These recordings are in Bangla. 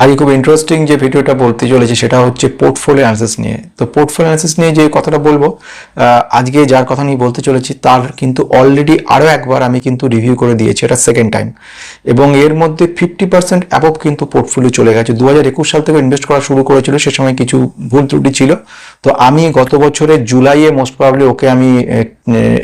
আজকে খুব ইন্টারেস্টিং যে ভিডিওটা বলতে চলেছে সেটা হচ্ছে পোর্টফোলিও অ্যানালিসিস নিয়ে। তো পোর্টফোলিও অ্যানালিসিস নিয়ে যে কথাটা বলব আজকে যার কথা নিয়ে বলতে চলেছি তার কিন্তু অলরেডি আরও একবার আমি কিন্তু রিভিউ করে দিয়েছি, এটা সেকেন্ড টাইম এবং এর মধ্যে ফিফটি পার্সেন্ট অ্যাবভ কিন্তু পোর্টফোলিও চলে গেছে। দু হাজার একুশ সাল থেকে ইনভেস্ট করা শুরু করেছিল, সে সময় কিছু ভুল ত্রুটি ছিল। তো আমি গত বছরের জুলাইয়ে মোস্ট প্রবাবলি ওকে আমি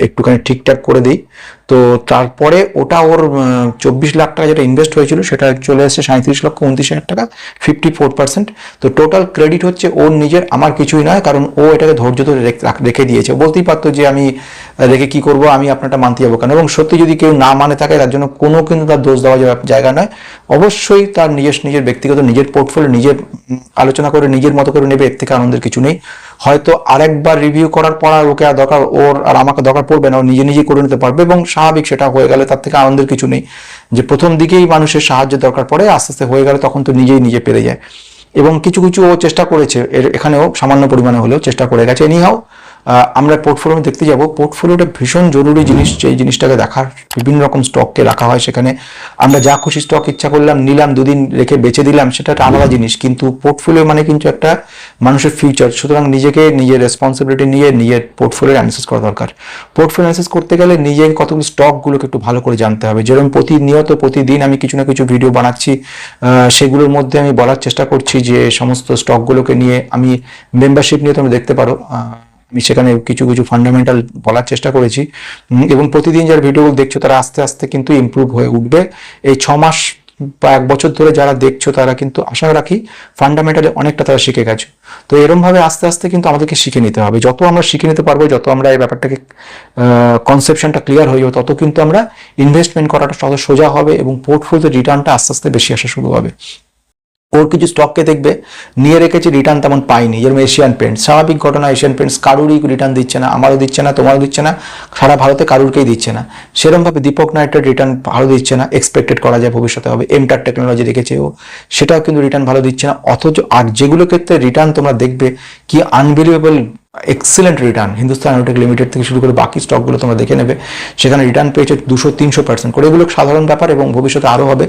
একটুখানি ঠিকঠাক করে দিই। তো তারপরে ওটা ওর চব্বিশ লাখ টাকা যেটা ইনভেস্ট হয়েছিল সেটা চলে এসেছে সাঁত্রিশ লক্ষ উনত্রিশ হাজার টাকা ফিফটি ফোর পার্সেন্ট তো টোটাল ক্রেডিট হচ্ছে ওর নিজের, আমার কিছুই নয়, কারণ ও এটাকে ধৈর্য ধরে রেখ- রেখে দিয়েছে। বলতেই পারতো যে আমি রেখে কি করব, আমি আপনারটা মানতে যাব কেন? এবং সত্যি যদি কেউ না মানে থাকে, তার জন্য কোনো কিন্তু তার দোষ দেওয়া জায়গা নয়। অবশ্যই তার নিজের নিজের ব্যক্তিগত, নিজের পোর্টফোলিও নিজের আলোচনা করে, নিজের মতো করে নেবে, এর থেকে আনন্দের কিছু নেই। হয়তো আরেকবার রিভিউ করার পর আর ওকে আর দরকার, ওর আর আমাকে দরকার পড়বে না, ও নিজে নিজেই করে নিতে পারবে এবং স্বাভাবিক সেটা হয়ে গেলে তার থেকে আনন্দের কিছু নেই। যে প্রথম দিকেই মানুষের সাহায্যের দরকার পড়ে, আস্তে আস্তে হয়ে গেলে তখন তো নিজেই নিজে পেরে যায়। এবং কিছু কিছু ও চেষ্টা করেছে, এর এখানেও সামান্য পরিমাণে হলেও চেষ্টা করে গেছে। এনি এনিহাও আমরা পোর্টফোলিও দেখতে যাব। পোর্টফোলিওটা ভীষণ জরুরি জিনিস, যে জিনিসটাকে দেখার, বিভিন্ন রকম স্টককে রাখা হয় সেখানে। আমরা যা খুশি স্টক ইচ্ছা করলাম, নিলাম, দুদিন রেখে বেচে দিলাম, সেটা একটা আলাদা জিনিস। কিন্তু পোর্টফোলিও মানে কিন্তু একটা মানুষের ফিউচার সুতরাং নিজেকে নিজের রেসপন্সিবিলিটি নিয়ে নিজের পোর্টফোলিও অ্যানালিসিস করা দরকার। পোর্টফোলিও অ্যানালিসিস করতে গেলে নিজের কতগুলো স্টকগুলোকে একটু ভালো করে জানতে হবে। যেরকম প্রতিনিয়ত প্রতিদিন আমি কিছু না কিছু ভিডিও বানাচ্ছি সেগুলোর মধ্যে আমি বলার চেষ্টা করছি যে সমস্ত স্টকগুলোকে নিয়ে আমি মেম্বারশিপ নিয়ে তোমরা দেখতে পারো। আমি সেখানে কিছু কিছু ফান্ডামেন্টাল বলার চেষ্টা করেছি। এবং প্রতিদিন যারা ভিডিওগুলো দেখছ তারা আস্তে আস্তে কিন্তু ইমপ্রুভ হয়ে উঠবে। এই ছ মাস বা এক বছর ধরে যারা দেখছ, তারা কিন্তু আশা রাখি ফান্ডামেন্টালি অনেকটা তারা শিখে গেছো। তো এরম ভাবে আস্তে আস্তে কিন্তু আমাদেরকে শিখে নিতে হবে। যত আমরা শিখে নিতে পারব, যত আমরা এই ব্যাপারটাকে কনসেপশনটা ক্লিয়ার হয়ে তত কিন্তু আমরা ইনভেস্টমেন্ট করাটা তত সোজা হবে এবং পোর্টফোলিও রিটার্নটা আস্তে আস্তে বেশি আসা শুরু হবে। ওর কিছু স্টককে দেখবে, নিয়ে রেখেছে রিটার্ন তেমন পাইনি যেরকম এশিয়ান পেন্টস স্বাভাবিক ঘটনা এশিয়ান পেন্টস কারুরই রিটার্ন দিচ্ছে না, আমারও দিচ্ছে না, তোমারও দিচ্ছে না, সারা ভারতে কারুরকেই দিচ্ছে না। সেরকমভাবে দীপক নাইটের রিটার্ন ভালো দিচ্ছে না এক্সপেক্টেড করা যায় ভবিষ্যতে হবে। এমটার টেকনোলজি রেখেছে ও, সেটাও কিন্তু রিটার্ন ভালো দিচ্ছে না। অথচ আর যেগুলো ক্ষেত্রে রিটার্ন তোমরা দেখবে, কি unbelievable excellent return Hindustan Aerotech Limited থেকে শুরু করে বাকি স্টকগুলো তোমরা দেখে নেবে। সেখানে রিটার্ন পেয়েছে দুশো তিনশো পার্সেন্ট করে। এগুলো সাধারণ ব্যাপার এবং ভবিষ্যতে আরও হবে।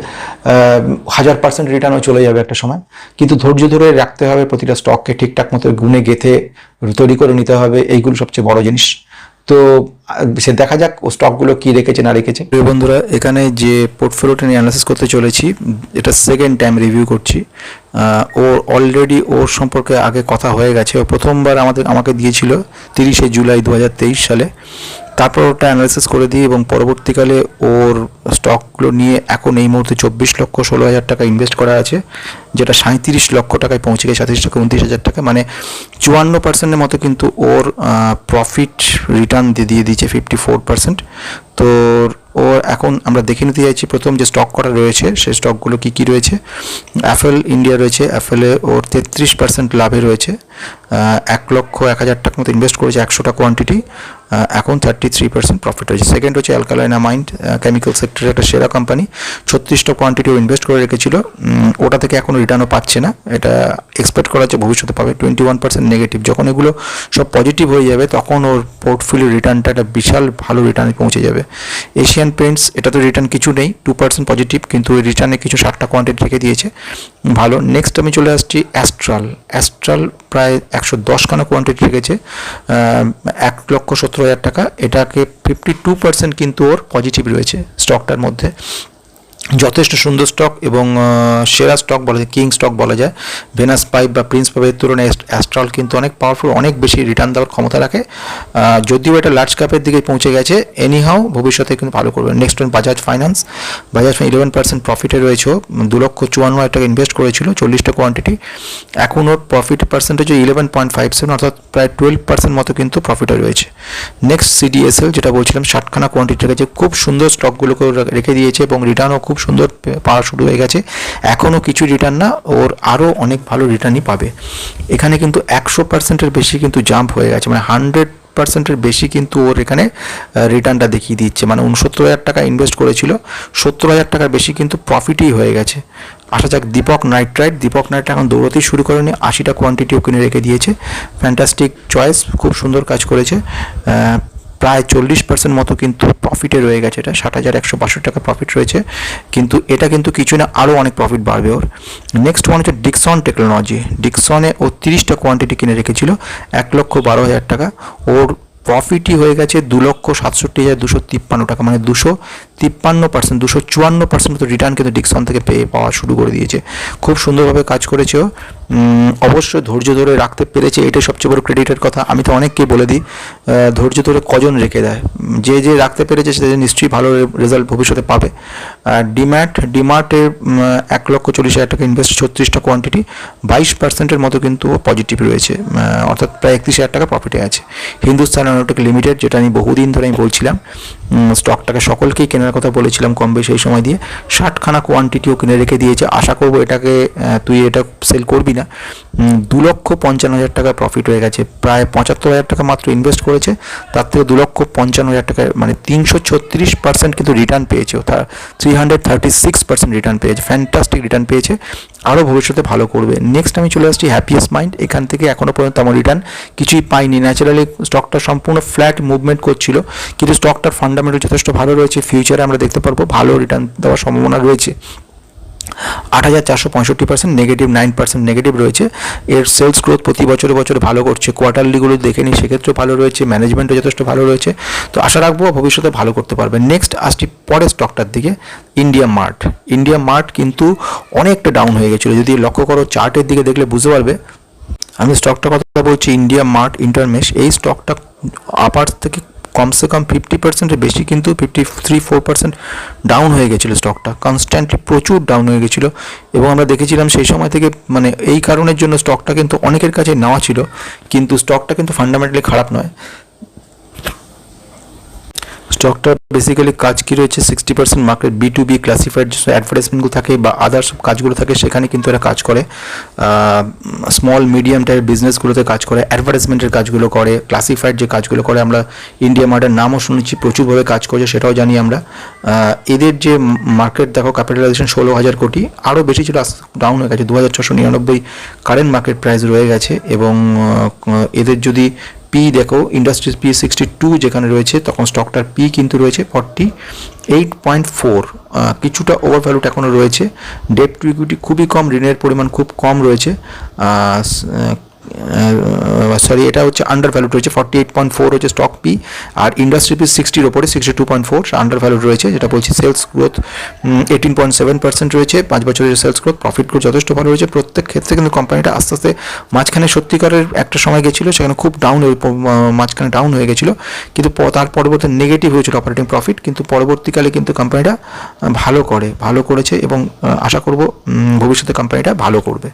হাজার পার্সেন্ট রিটার্নও চলে যাবে একটা সময়। কিন্তু ধৈর্য ধরে রাখতে হবে প্রতিটা স্টককে ঠিকঠাক মতো গুনে গেথে তৈরি করে নিতে হবে। এইগুলো সবচেয়ে বড় জিনিস। তো, সে দেখা যাক ও স্টকগুলো কি রেখেছে, না রেখেছে। প্রিয় বন্ধুরা, এখানে যে পোর্টফোলিওটা নিয়ে অ্যানালাইসিস করতে চলেছি, এটা সেকেন্ড টাইম রিভিউ করছি। ও অলরেডি ওর সম্পর্কে আগে কথা হয়ে গেছে। ও প্রথমবার আমাদের, আমাকে দিয়েছিল তিরিশে জুলাই দু হাজার তেইশ সালে। তারপর ওটা অ্যানালিসিস করে দিই এবং পরবর্তীকালে ওর স্টকগুলো নিয়ে এখন এই মুহূর্তে চব্বিশ লক্ষ ষোলো হাজার টাকা ইনভেস্ট করা আছে, যেটা সাঁত্রিশ লক্ষ টাকায় পৌঁছে গেছে সাঁত্রিশ লক্ষ উনত্রিশ হাজার টাকা মানে চুয়ান্ন পার্সেন্টের মতো কিন্তু ওর প্রফিট রিটার্ন দিয়ে দিয়ে দিয়েছে ফিফটি ফোর পার্সেন্ট তো ওর এখন আমরা দেখে নিতে চাইছি প্রথম যে স্টক করা রয়েছে, সেই স্টকগুলো কি কি রয়েছে। অ্যাপেল ইন্ডিয়া রয়েছে অ্যাপেলে ওর তেত্রিশ পার্সেন্ট লাভে রয়েছে। এক লক্ষ এক হাজার টাকার মতো ইনভেস্ট করেছে একশোটা কোয়ান্টিটি এখন থার্টি থ্রি পার্সেন্ট প্রফিট হয়েছে। সেকেন্ড হচ্ছে অ্যালকালাইনা মাইন্ড কেমিক্যাল সেক্টরের একটা সেরা কোম্পানি ছত্রিশটা কোয়ান্টিটিও ইনভেস্ট করে রেখেছিল। ওটা থেকে এখনও রিটার্নও পাচ্ছে না। এটা এক্সপেক্ট করা হচ্ছে ভবিষ্যতে পাবে। টোয়েন্টি ওয়ান পার্সেন্ট নেগেটিভ যখন এগুলো সব পজিটিভ হয়ে যাবে, তখন ওর পোর্টফোলিও রিটার্নটা একটা বিশাল ভালো রিটার্নে পৌঁছে যাবে। এশিয়ান পেন্টস এটা তো রিটার্ন কিছু নেই টু পার্সেন্ট পজিটিভ কিন্তু রিটার্নে কিছু ষাটটা কোয়ান্টিটি রেখে দিয়েছে। ভালো। নেক্সট আমি চলে আসছি অ্যাস্ট্রাল অ্যাস্ট্রাল প্রায় একশো দশখানা কোয়ান্টিটি রেখেছে। এক লক্ষ সত্তর হাজার টাকা। এটাকে ফিফটি টু পার্সেন্ট কিন্তু ওর পজিটিভ রয়েছে স্টকটার মধ্যে। যথেষ্ট সুন্দর স্টক এবং সেরা স্টক বলা যায় কিং স্টক বলা যায়। ভেনাস পাইপ বা প্রিন্স পাইপের তুলনায় অ্যাস্ট্রাল কিন্তু অনেক পাওয়ারফুল অনেক বেশি রিটার্ন দেওয়ার ক্ষমতা রাখে। যদিও এটা লার্জ ক্যাপের দিকে পৌঁছে গেছে এনিহাও ভবিষ্যতে কিন্তু ভালো করবে। Next one Bajaj finance Bajaj eleven percent প্রফিটে রয়েছে দু লক্ষ চুয়ান্ন হাজার টাকা ইনভেস্ট করেছিল, চল্লিশটা কোয়ান্টিটি এখন ওর profit percentage eleven point five seven অর্থাৎ প্রায় টুয়েলভ পার্সেন্ট মতো কিন্তু প্রফিটে রয়েছে। নেক্সট সিডিএসএল যেটা বলছিলাম, ষাটখানা কোয়ান্টিটি রেখেছে। খুব সুন্দর স্টকগুলোকে রেখে দিয়েছে এবং রিটার্নও খুব সুন্দর পাওয়া শুরু হয়ে গেছে। এখনও কিছু রিটার্ন না, ওর আরও অনেক ভালো রিটার্নই পাবে। এখানে কিন্তু একশো পার্সেন্টের বেশি কিন্তু জাম্প হয়ে গেছে। মানে হান্ড্রেড পার্সেন্টের বেশি কিন্তু ওর এখানে রিটার্নটা দেখিয়ে দিচ্ছে। মানে উনসত্তর হাজার টাকা ইনভেস্ট করেছিল। সত্তর হাজার টাকার বেশি কিন্তু প্রফিটই হয়ে গেছে। আসা যাক দীপক নাইট্রাইট দীপক নাইট্রাইট এখন দৌড়তেই শুরু করেনি। আশিটা কোয়ান্টিটিও কিনে রেখে দিয়েছে। ফ্যান্টাস্টিক চয়েস খুব সুন্দর কাজ করেছে। প্রায় চল্লিশ পার্সেন্ট মতো কিন্তু প্রফিটে রয়ে গেছে এটা। ষাট হাজার একশো বাষট্টি টাকা প্রফিট রয়েছে। কিন্তু এটা কিন্তু কিছু না আরও অনেক প্রফিট বাড়বে ওর। নেক্সট ওয়ান হচ্ছে ডিকসন টেকনোলজি ডিকসনে ও তিরিশটা কোয়ান্টিটি কিনে রেখেছিল, এক লক্ষ বারো হাজার টাকা। ওর প্রফিটই হয়ে গেছে দু লক্ষ সাতষট্টি হাজার দুশো তিপ্পান্ন টাকা মানে দুশো তিপ্পান্ন পার্সেন্ট দুশো চুয়ান্ন পার্সেন্ট মতো রিটার্ন কিন্তু ডিকসন থেকে পেয়ে পাওয়া শুরু করে দিয়েছে। খুব সুন্দরভাবে কাজ করেছে অবশ্যই ধৈর্য ধরে রাখতে পেরেছে, এটাই সবচেয়ে বড় ক্রেডিটের কথা। আমি তো অনেককে বলে দিই ধৈর্য ধরে কজন রেখে দেয়? যে যে রাখতে পেরেছে সে নিশ্চয়ই ভালো রেজাল্ট ভবিষ্যতে পাবে। ডিম্যাট ডিমার্টে এক লক্ষ চল্লিশ হাজার টাকা ইনভেস্ট ছত্রিশটা কোয়ান্টিটি বাইশ পার্সেন্টের মতো কিন্তু পজিটিভ রয়েছে। অর্থাৎ প্রায় একত্রিশ হাজার টাকা প্রফিটে আছে। হিন্দুস্তান অ্যারোনটিক লিমিটেড যেটা আমি বহুদিন ধরে আমি বলছিলাম। স্টকটাকে সকলকেই কেনার কথা বলেছিলাম কম বেশি এই সময় দিয়ে। ষাটখানা কোয়ান্টিটিও কিনে রেখে দিয়েছে। আশা করব এটাকে তুই এটা সেল করবি না। দু লক্ষ পঞ্চান্ন হাজার টাকা প্রফিট হয়ে গেছে। প্রায় পঁচাত্তর হাজার টাকা মাত্র ইনভেস্ট করেছে। তার থেকে দু লক্ষ পঞ্চান্ন হাজার টাকা মানে তিনশো ছত্রিশ পার্সেন্ট কিন্তু রিটার্ন পেয়েছে। Three hundred thirty six percent return পেয়েছে। ফ্যান্টাস্টিক রিটার্ন পেয়েছে। আরও ভবিষ্যতে ভালো করবে। নেক্সট আমি চলে আসছি হ্যাপিয়েস্ট মাইন্ড এখান থেকে এখনও পর্যন্ত আমার রিটার্ন কিছুই পাইনি। ন্যাচারালি স্টকটা সম্পূর্ণ ফ্ল্যাট মুভমেন্ট করছিল। কিন্তু স্টকটার ফান্ডামেন্টাল যথেষ্ট ভালো রয়েছে ফিউচারে আমরা দেখতে পারব ভালো রিটার্ন দেওয়ার সম্ভাবনা রয়েছে। আট হাজার চারশো পঁয়ষট্টি percent negative nine percent negative রয়েছে। এর সেলস গ্রোথ প্রতি বছরে বছরে ভালো করছে। কোয়ার্টারলিগুলো দেখে নিই, সেক্ষেত্রেও ভালো রয়েছে ম্যানেজমেন্টও যথেষ্ট ভালো রয়েছে। তো আশা রাখব ভবিষ্যতে ভালো করতে পারবে। নেক্সট আসছি পরের স্টকটার দিকে ইন্ডিয়া মার্ট ইন্ডিয়া মার্ট কিন্তু অনেকটা ডাউন হয়ে গেছিল। যদি লক্ষ্য করো, চার্টের দিকে দেখলে বুঝতে পারবে, আমি স্টকটা কথা বলছি ইন্ডিয়া মার্ট ইন্টারমেশ এই স্টকটা আপার থেকে কমসে কম ফিফটি পার্সেন্টের বেশি কিন্তু fifty three four percent down হয়ে গেছিল স্টকটা কনস্ট্যান্টলি প্রচুর ডাউন হয়ে গেছিল এবং আমরা দেখেছিলাম সেই সময় থেকে মানে এই কারণের জন্য স্টকটা কিন্তু অনেকের কাছে নেওয়া ছিল, কিন্তু স্টকটা কিন্তু ফান্ডামেন্টালি খারাপ নয়। স্টকটার বেসিক্যালি কাজ কি রয়েছে? Sixty percent market B to B classified যে অ্যাডভার্টাইজমেন্টগুলো থাকে বা আদার সব কাজগুলো থাকে, সেখানে কিন্তু এরা কাজ করে। স্মল মিডিয়াম টাইপের বিজনেসগুলোতে কাজ করে অ্যাডভার্টাইজমেন্টের কাজগুলো করে ক্লাসিফাইড যে কাজগুলো করে, আমরা ইন্ডিয়া মার্টের নামও শুনেছি, প্রচুরভাবে কাজ করছে, সেটাও জানি আমরা। এদের যে মার্কেট দেখো ক্যাপিটালাইজেশন ষোলো হাজার কোটি, আরও বেশি ছিল ডাউন হয়ে গেছে দু হাজার ছশো নিরানব্বই কারেন্ট মার্কেট প্রাইস রয়ে গেছে এবং এদের যদি পি দেখো ইন্ডাস্ট্রিজ পি সিক্সটি টু যেখানে রয়েছে, তখন স্টকটার পি কিন্তু রয়েছে ফর্টি এইট পয়েন্ট ফোর কিছুটা ওভার ভ্যালুট এখনও রয়েছে। ডেপ টু ইকুইটি খুবই কম, ঋণের পরিমাণ খুব কম রয়েছে। সরি এটা হচ্ছে আন্ডার ভ্যালুড রয়েছে ফর্টি এইট পয়েন্ট ফোর হচ্ছে স্টক পি আর ইন্ডাস্ট্রি পি সিক্সটির ওপরে sixty two point four under valued রয়েছে, যেটা বলছি sales growth eighteen point seven percent রয়েছে, পাঁচ বছরের সেলস গ্রোথ প্রফিট গ্রোথ যথেষ্ট ভালো রয়েছে, প্রত্যেক ক্ষেত্রে কিন্তু কোম্পানিটা আস্তে আস্তে মাঝখানে সত্যিকারের একটা সময় গেছিল, সেখানে খুব ডাউন মাঝখানে ডাউন হয়ে গেছিল, কিন্তু তার পরবর্তী নেগেটিভ হয়েছিল অপারেটিং প্রফিট কিন্তু পরবর্তীকালে কিন্তু কোম্পানিটা ভালো করে, ভালো করেছে এবং আশা করব ভবিষ্যতে কোম্পানিটা ভালো করবে।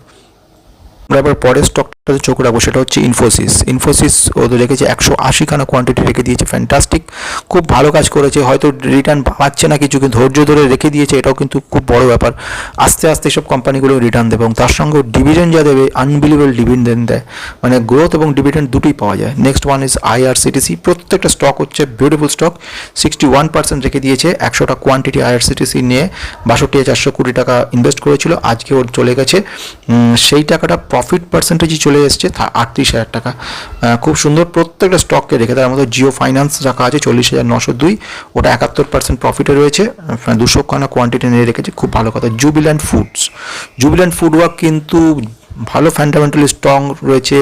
আমরা এবার পরের স্টকটাতে চোখ রাখব সেটা হচ্ছে ইনফোসিস ইনফোসিস ওদের রেখেছে একশো আশিখানা কোয়ান্টিটি রেখে দিয়েছে ফ্যান্টাস্টিক খুব ভালো কাজ করেছে, হয়তো রিটার্ন পাচ্ছে না কিছু, কিন্তু ধৈর্য ধরে রেখে দিয়েছে, এটাও কিন্তু খুব বড় ব্যাপার। আস্তে আস্তে সব কোম্পানিগুলো রিটার্ন দেবে এবং তার সঙ্গে ডিভিডেন্ড যা দেবে আনবিলিভেবল ডিভিডেন্ড দেয়। মানে গ্রোথ এবং ডিভিডেন্ড দুটোই পাওয়া যায়। নেক্সট ওয়ান ইজ আইআরসিটিসি প্রত্যেকটা স্টক হচ্ছে beautiful stock sixty one percent রেখে দিয়েছে, একশোটা কোয়ান্টিটি আইআরসিটিসি নিয়ে বাষট্টি চারশো কোটি টাকা ইনভেস্ট করেছিল, আজকে ওর চলে গেছে। সেই টাকাটা প্রফিট পার্সেন্টেজই চলে এসছে আটত্রিশ হাজার টাকা। খুব সুন্দর প্রত্যেকটা স্টককে রেখে তার মধ্যে জিও ফাইন্যান্স রাখা আছে চল্লিশ হাজার নশো দুই। ওটা একাত্তর পার্সেন্ট প্রফিটে রয়েছে। দুশো খানা কোয়ান্টিটি নিয়ে রেখেছে। খুব ভালো কথা। Jubilant Foods Jubilant Food Works কিন্তু ভালো ফান্ডামেন্টালি স্ট্রং রয়েছে,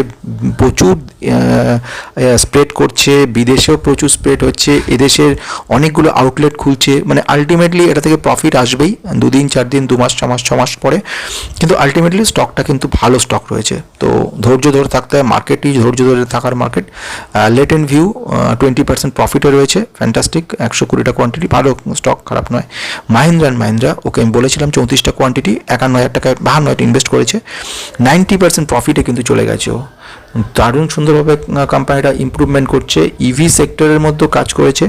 প্রচুর স্প্রেড করছে, বিদেশেও প্রচুর স্প্রেড হচ্ছে, এদেশের অনেকগুলো আউটলেট খুলছে মানে আলটিমেটলি এটা থেকে প্রফিট আসবেই, দুদিন চার দিন দু মাস ছ মাস ছ মাস পরে, কিন্তু আলটিমেটলি স্টকটা কিন্তু ভালো স্টক রয়েছে। তো ধৈর্য ধরে থাকতে হয় মার্কেটই ধৈর্য ধরে থাকার market late and view twenty percent প্রফিটে রয়েছে ফ্যান্টাস্টিক একশো কুড়িটা কোয়ান্টিটি ভালো স্টক খারাপ নয়। মাহিন্দ্রা অ্যান্ড মাহিন্দ্রা, ওকে আমি বলেছিলাম চৌত্রিশটা কোয়ান্টিটি একান্ন হাজার টাকায় বাহান্ন হাজার ইনভেস্ট করেছে। নাইনটি পার্সেন্ট প্রফিটে কিন্তু চলে গেছে ও। দারুণ সুন্দরভাবে কোম্পানিটা ইমপ্রুভমেন্ট করছে। ইভি সেক্টরের মধ্যেও কাজ করেছে।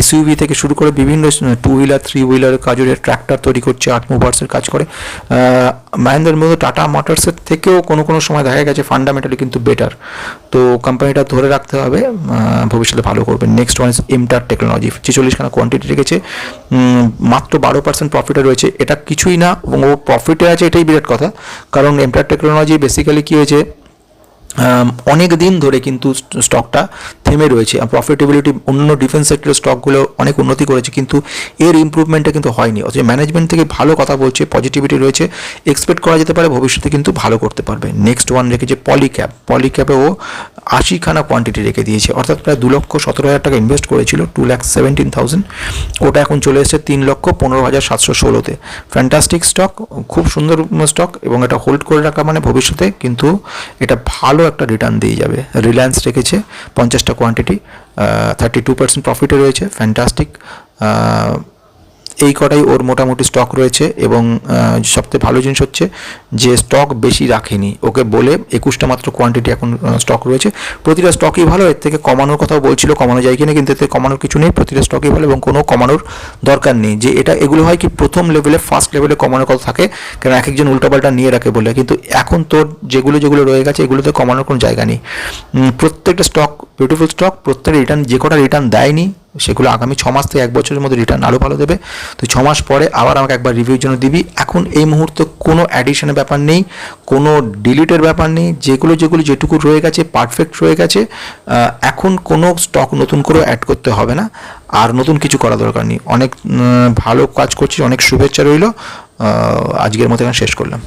এসইউভি থেকে শুরু করে বিভিন্ন টু হুইলার থ্রি হুইলারের কাজের ট্র্যাক্টর তৈরি করছে, আট মুভার্সের কাজ করে। মাহিন্দ্রার মধ্যে টাটা মোটরসের থেকেও কোনো কোনো সময় দেখা গেছে ফান্ডামেন্টালি কিন্তু বেটার তো কোম্পানিটা ধরে রাখতে হবে ভবিষ্যতে ভালো করবে। নেক্সট ওয়ান এমটার টেকনোলজি ছেচল্লিশখানা কোয়ান্টিটি রেখেছে। মাত্র বারো পার্সেন্ট প্রফিটে রয়েছে। এটা কিছুই না ও প্রফিটে আছে, এটাই বিরাট কথা। কারণ এমটার টেকনোলজি বেসিক্যালি কী হয়েছে অনেক দিন ধরে কিন্তু স্টকটা থেমে রয়েছে। প্রফিটেবিলিটি অন্য ডিফেন্স সেক্টরের স্টকগুলো অনেক উন্নতি করেছে, কিন্তু এর ইমপ্রুভমেন্টটা কিন্তু হয়নি। অথচ ম্যানেজমেন্ট থেকে ভালো কথা বলছে পজিটিভিটি রয়েছে এক্সপেক্ট করা যেতে পারে, ভবিষ্যতে কিন্তু ভালো করতে পারবে। নেক্সট ওয়ান রেখেছে পলিক্যাপ পলিক্যাপে ও আশিখানা কোয়ান্টিটি রেখে দিয়েছে। অর্থাৎ প্রায় দু লক্ষ সতেরো হাজার টাকা ইনভেস্ট করেছিল টু ল্যাক সেভেন্টিন থাউজেন্ড ওটা এখন চলে এসেছে তিন লক্ষ পনেরো হাজার সাতশো ষোলোতে। ফ্যান্টাস্টিক স্টক খুব সুন্দর স্টক এবং এটা হোল্ড করে রাখা মানে ভবিষ্যতে কিন্তু এটা ভালো একটা রিটার্ন দিয়ে যাবে। রিলায়েন্স রেখেছে পঞ্চাশটা কোয়ান্টিটি থার্টি টু পার্সেন্ট প্রফিটে রয়েছে ফ্যান্টাস্টিক এই কটাই ওর মোটামুটি স্টক রয়েছে এবং সবথেকে ভালো জিনিস হচ্ছে যে স্টক বেশি রাখেনি। ওকে বলে একুশটা মাত্র কোয়ান্টিটি এখন স্টক রয়েছে। প্রতিটা স্টকই ভালো, এর থেকে কমানোর কথাও বলছিল, কমানো যায় কিনা কিন্তু এতে কমানোর কিছু নেই। প্রতিটা স্টকই ভালো এবং কোনো কমানোর দরকার নেই। যে এটা, এগুলো হয় কি প্রথম লেভেলে ফার্স্ট লেভেলে কমানোর কথা থাকে কারণ এক একজন উল্টাপাল্টা নিয়ে রাখে বলে। কিন্তু এখন তোর যেগুলো যেগুলো রয়ে গেছে, এগুলোতে কমানোর কোনো জায়গা নেই। প্রত্যেকটা স্টক বিউটিফুল স্টক প্রত্যেকটা রিটার্ন যে কটা রিটার্ন দেয়নি সেগুলো আগামী ছ মাস থেকে এক বছরের মধ্যে রিটার্ন আরও ভালো দেবে। তো ছ মাস পরে আবার আমাকে একবার রিভিউর জন্য দিবি। এখন এই মুহূর্তে কোনো অ্যাডিশনের ব্যাপার নেই, কোনো ডিলিটের ব্যাপার নেই, যেগুলো যেগুলো যেটুকু রয়ে গেছে পারফেক্ট রয়ে গেছে এখন কোনো স্টক নতুন করে অ্যাড করতে হবে না। আর নতুন কিছু করা দরকার নেই। অনেক ভালো কাজ করছিস, অনেক শুভেচ্ছা রইল। আজকের মতো এখানে শেষ করলাম।